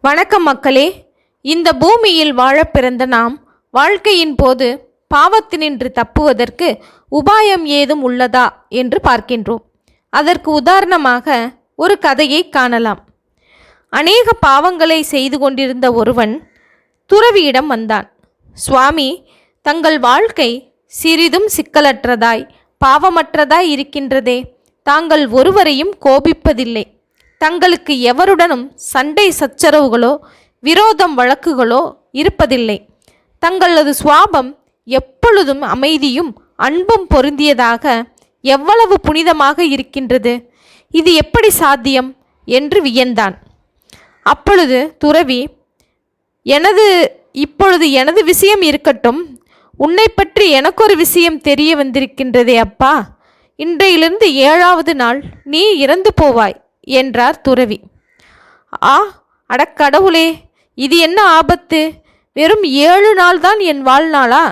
வணக்கம் மக்களே. இந்த பூமியில் வாழ பிறந்த நாம் வாழ்க்கையின் போது பாவத்தினின்று தப்புவதற்கு உபாயம் ஏதும் உள்ளதா என்று பார்க்கின்றோம். அதற்கு உதாரணமாக ஒரு கதையை காணலாம். அநேக பாவங்களை செய்து கொண்டிருந்த ஒருவன் துறவியிடம் வந்தான். சுவாமி தங்கள் வாழ்க்கை சிறிதும் சிக்கலற்றதாய் பாவமற்றதாய் இருக்கின்றதே. தாங்கள் ஒருவரையும் கோபிப்பதில்லை. தங்களுக்கு எவருடனும் சண்டை சச்சரவுகளோ விரோதம் வழக்குகளோ இருப்பதில்லை. தங்களது சுவாபம் எப்பொழுதும் அமைதியும் அன்பும் பொருந்தியதாக எவ்வளவு புனிதமாக இருக்கின்றது. இது எப்படி சாத்தியம்? என்று வியந்தான். அப்பொழுது துறவி எனது இப்பொழுது எனது விஷயம் இருக்கட்டும். உன்னை பற்றி எனக்கொரு விஷயம் தெரிய வந்திருக்கின்றதே அப்பா. இன்றையிலிருந்து ஏழாவது நாள் நீ இறந்து போவாய். என்றார் துறவி. ஆ அடக்கடவுளே இது என்ன ஆபத்து? வெறும் ஏழு நாள் தான் என் வாழ்நாளா?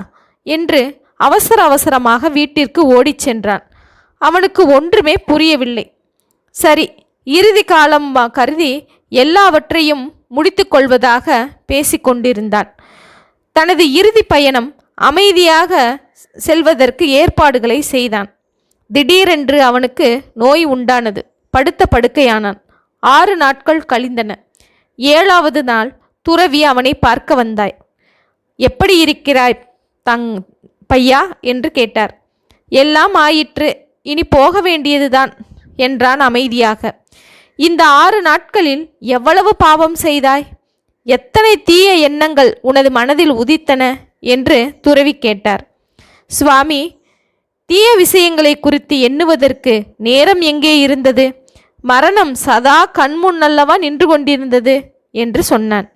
என்று அவசர அவசரமாக வீட்டிற்கு ஓடிச் சென்றான். அவனுக்கு ஒன்றுமே புரியவில்லை. சரி இறுதி காலம் கருதி எல்லாவற்றையும் முடித்து கொள்வதாக பேசிக்கொண்டிருந்தான் தனது இறுதி பயணம் அமைதியாக செல்வதற்கு ஏற்பாடுகளை செய்தான். திடீரென்று அவனுக்கு நோய் உண்டானது. படுத்த படுக்கையானான். ஆறு நாட்கள் கழிந்தன. ஏழாவது நாள் துறவி அவனை பார்க்க வந்தாய். எப்படி இருக்கிறாய் தங் பையா? என்று கேட்டார். எல்லாம் ஆயிற்று. இனி போக வேண்டியதுதான் என்றான் அமைதியாக. இந்த ஆறு நாட்களில் எவ்வளவு பாவம் செய்தாய்? எத்தனை தீய எண்ணங்கள் உனது மனதில் உதித்தன? என்று துறவி கேட்டார். சுவாமி தீய விஷயங்களை குறித்து எண்ணுவதற்கு நேரம் எங்கே இருந்தது? மரணம் சதா கண்முன்னல்லவா நின்று கொண்டிருந்தது என்று சொன்னான்.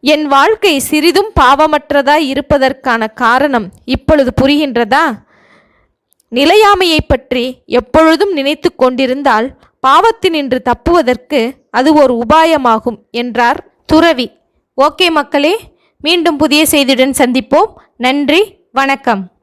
என் வாழ்க்கை சிறிதும் பாவமற்றதாய் இருப்பதற்கான காரணம் இப்பொழுது புரிகின்றதா? நிலையாமையை பற்றி எப்பொழுதும் நினைத்து கொண்டிருந்தால் பாவத்தினின்று தப்புவதற்கு அது ஒரு உபாயமாகும் என்றார் துறவி. ஓகே மக்களே மீண்டும் புதிய செய்தியுடன் சந்திப்போம். நன்றி வணக்கம்.